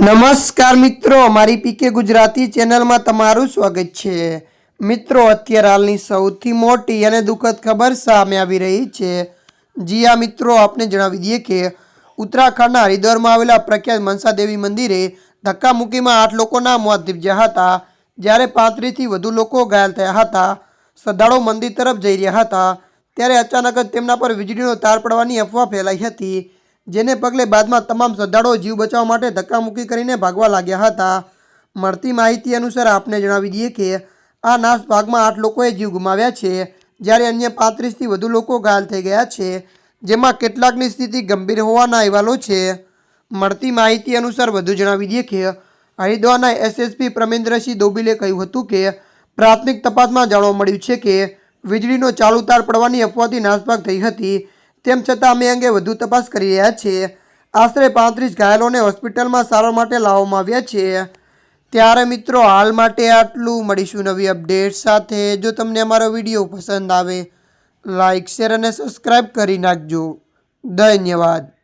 નમસ્કાર મિત્રો મારી પીકે ગુજરાતી ચેનલમાં તમારું સ્વાગત છે. મિત્રો, અત્યારે હાલની સૌથી મોટી અને દુઃખદ ખબર સામે આવી રહી છે. જી આ મિત્રો, આપને જણાવી દઈએ કે ઉત્તરાખંડના હરિદ્વારમાં આવેલા પ્રખ્યાત મનસાદેવી મંદિરે ધક્કામુક્કીમાં આઠ લોકોના મોત નીપજ્યા હતા. જ્યારે પાંત્રીસથી વધુ લોકો ઘાયલ થયા હતા. શ્રદ્ધાળુઓ મંદિર તરફ જઈ રહ્યા હતા. ત્યારે અચાનક જ તેમના પર વીજળીનો તાર પડવાની અફવા ફેલાઈ હતી. જેને પગલે બાદમાં તમામ શ્રદ્ધાળુઓ જીવ બચાવવા માટે ધક્કામુક્કી કરીને ભાગવા લાગ્યા હતા. મળતી માહિતી અનુસાર આપને જણાવી દઈએ કે, આ નાશ ભાગમાં આઠ લોકોએ જીવ ગુમાવ્યા છે, જ્યારે અન્ય પાંત્રીસથી વધુ લોકો ઘાયલ થઈ ગયા છે, જેમાં કેટલાકની સ્થિતિ ગંભીર હોવાના અહેવાલો છે. મળતી માહિતી અનુસાર વધુ જણાવી દઈએ કે, હરિદ્વારના એસએસપી પ્રમેન્દ્રસિંહ દોબીલે કહ્યું હતું કે, પ્રાથમિક તપાસમાં જાણવા મળ્યું છે કે, વીજળીનો ચાલુ તાર પડવાની અફવાથી નાસભાગ થઈ હતી. તેમ છતાં અમે અંગે વધુ તપાસ કરી રહ્યા છીએ. આશરે પાંત્રીસ ઘાયલોને હોસ્પિટલમાં સારવાર માટે લાવવામાં આવ્યા છે. ત્યારે મિત્રો, હાલ માટે આટલું. મળીશું નવી અપડેટ સાથે. જો તમને અમારો વીડિયો પસંદ આવે લાઇક શેર અને સબસ્ક્રાઈબ કરી નાખજો. ધન્યવાદ.